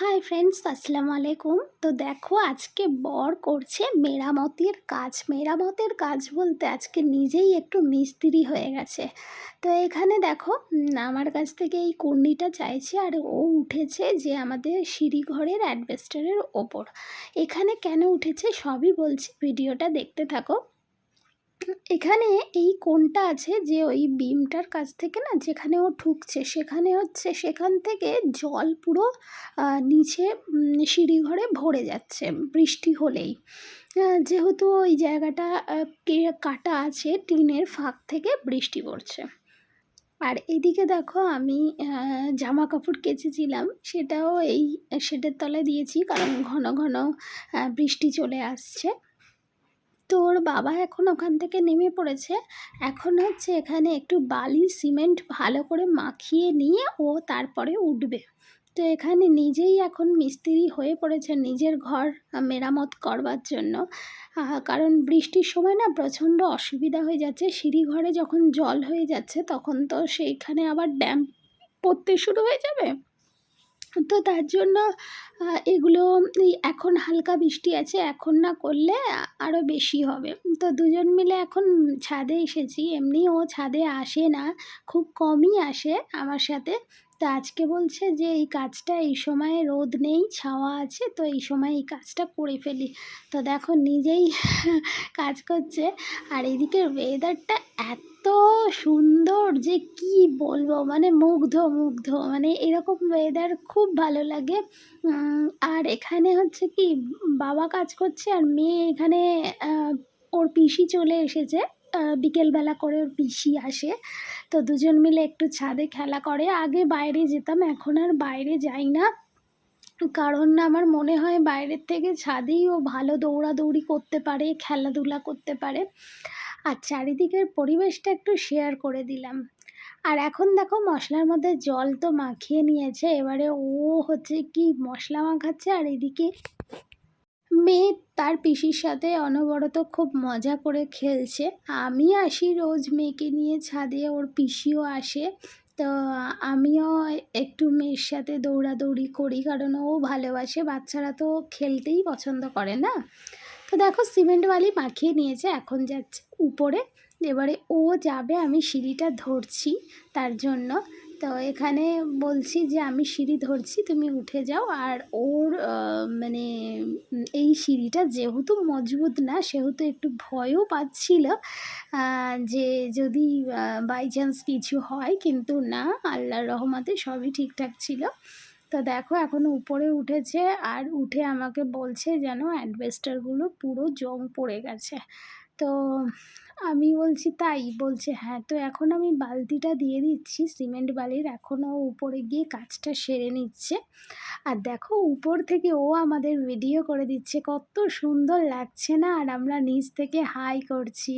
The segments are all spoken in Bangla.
হাই ফ্রেন্ডস আসসালামু আলাইকুম। তো দেখো আজকে বর করছে মেরামতের কাজ। মেরামতের কাজ বলতে আজকে নিজেই একটু মিস্ত্রি হয়ে গেছে। তো এখানে দেখো আমার কাছ থেকে এই কুন্ডিটা চাইছে আর ও উঠেছে যে আমাদের সিঁড়িঘরের অ্যাডভেস্টারের ওপর। এখানে কেন উঠেছে সবই বলছি, ভিডিওটা দেখতে থাকো। এখানে এই কোণটা আছে যে ওই বিমটার কাছ থেকে না যেখানে ও ঠুকছে সেখানে হচ্ছে সেখান থেকে জল পুরো নিচে সিঁড়িঘরে ভরে যাচ্ছে বৃষ্টি হলেই। যেহেতু ওই জায়গাটা কাটা আছে টিনের ফাঁক থেকে বৃষ্টি পড়ছে। আর এদিকে দেখো আমি জামা কাপড় কেচেছিলাম, সেটাও এই শেডের তলায় দিয়েছি কারণ ঘন ঘন বৃষ্টি চলে আসছে। তো ওর বাবা এখন ওখান থেকে নেমে পড়েছে। এখন হচ্ছে এখানে একটু বালি, সিমেন্ট ভালো করে মাখিয়ে নিয়ে ও তারপরে উঠবে। তো এখানে নিজেই এখন মিস্ত্রি হয়ে পড়েছে নিজের ঘর মেরামত করবার জন্য। কারণ বৃষ্টির সময় না প্রচণ্ড অসুবিধা হয়ে যাচ্ছে। সিঁড়ি ঘরে যখন জল হয়ে যাচ্ছে তখন তো সেইখানে আবার ড্যাম পড়তে শুরু হয়ে যাবে। তো তার জন্য এগুলো এখন হালকা বৃষ্টি আছে, এখন না করলে আরও বেশি হবে। তো দুজন মিলে এখন ছাদে এসেছি, এমনি ও ছাদে আসে না, খুব কমই আসে আমার সাথে। তো আজকে বলছে যে, এই কাজটা এই সময় রোদ নেই, ছাওয়া আছে, তো এই সময় এই কাজটা করে ফেলি। তো দেখো নিজেই কাজ করছে। আর এদিকে ওয়েদারটা এত সুন্দর যে কি বলব মানে মুগ্ধ মুগ্ধ। মানে এরকম ওয়েদার খুব ভালো লাগে। আর এখানে হচ্ছে কি, বাবা কাজ করছে আর মেয়ে এখানে ওর পিসি চলে এসেছে। বিকেলবেলা করে ওর পিসি আসে। তো দুজন মিলে একটু ছাদে খেলা করে। আগে বাইরে যেতাম, এখন আর বাইরে যাই না। কারণ আমার মনে হয় বাইরের থেকে ছাদেই ও ভালো দৌড়াদৌড়ি করতে পারে, খেলাধুলা করতে পারে। আর চারিদিকের পরিবেশটা একটু শেয়ার করে দিলাম। আর এখন দেখো, মশলার মধ্যে জল তো মাখিয়ে নিয়েছে। এবারে ও হচ্ছে কি মশলা মাখাচ্ছে, আর এদিকে মেয়ে তার পিসির সাথে অনবরত খুব মজা করে খেলছে। আমি আসি রোজ মেয়েকে নিয়ে ছাদে, ওর পিসিও আসে। তো আমিও একটু মেয়ের সাথে দৌড়াদৌড়ি করি, কারণ ও ভালোবাসে, বাচ্চারা তো খেলতেই পছন্দ করে না? তো দেখো, সিমেন্ট বালি মাখিয়ে নিয়েছে, এখন যাচ্ছে উপরে। এবারে ও যাবে, আমি সিঁড়িটা ধরছি তার জন্য। তো এখানে বলছি যে আমি সিঁড়ি ধরছি, তুমি উঠে যাও। আর ওর মানে এই সিঁড়িটা যেহেতু মজবুত না, সেহেতু একটু ভয়ও পাচ্ছিল যে যদি বাই চান্স কিছু হয়, কিন্তু না, আল্লাহর রহমাতে সবই ঠিকঠাক ছিল। তো দেখো, এখন উপরে উঠেছে, আর উঠে আমাকে বলছে যেন অ্যাডভেস্টারগুলো পুরো জং পড়ে গেছে। তো আমি বলছি তাই, বলছে হ্যাঁ তো এখন আমি বালতিটা দিয়ে দিচ্ছি, সিমেন্ট বালির এখনও উপরে গিয়ে কাজটা সেরে নিচ্ছে। আর দেখো, উপর থেকে ও আমাদের ভিডিও করে দিচ্ছে, কত সুন্দর লাগছে না? আর আমরা নিচ থেকে হাই করছি।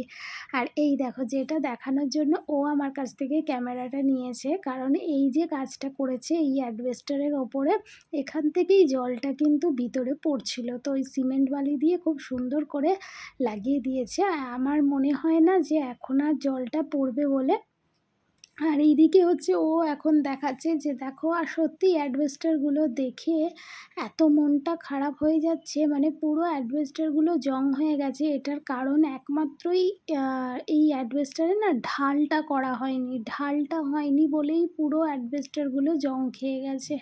আর এই দেখো, যেটা দেখানোর জন্য ও আমার কাছ থেকে ক্যামেরাটা নিয়েছে। কারণ এই যে কাজটা করেছে, এই অ্যাডভেস্টারের ওপরে, এখান থেকেই জলটা কিন্তু ভিতরে পড়ছিল। তো ওই সিমেন্ট বালি দিয়ে খুব সুন্দর করে লাগিয়ে দিয়েছে। আমার মনে হয় না যে এখন আর জলটা পড়বে বলে। আর এইদিকে হচ্ছে ও এখন দেখাচ্ছে যে দেখো, আর সত্যি অ্যাডভেস্টারগুলো দেখে এত মনটা খারাপ হয়ে যাচ্ছে। মানে পুরো অ্যাডভেস্টারগুলো জং হয়ে গেছে। এটার কারণ একমাত্রই এই অ্যাডভেস্টারে না ঢালটা করা হয়নি। ঢালটা হয়নি বলেই পুরো অ্যাডভেস্টারগুলো জং খেয়ে গেছে।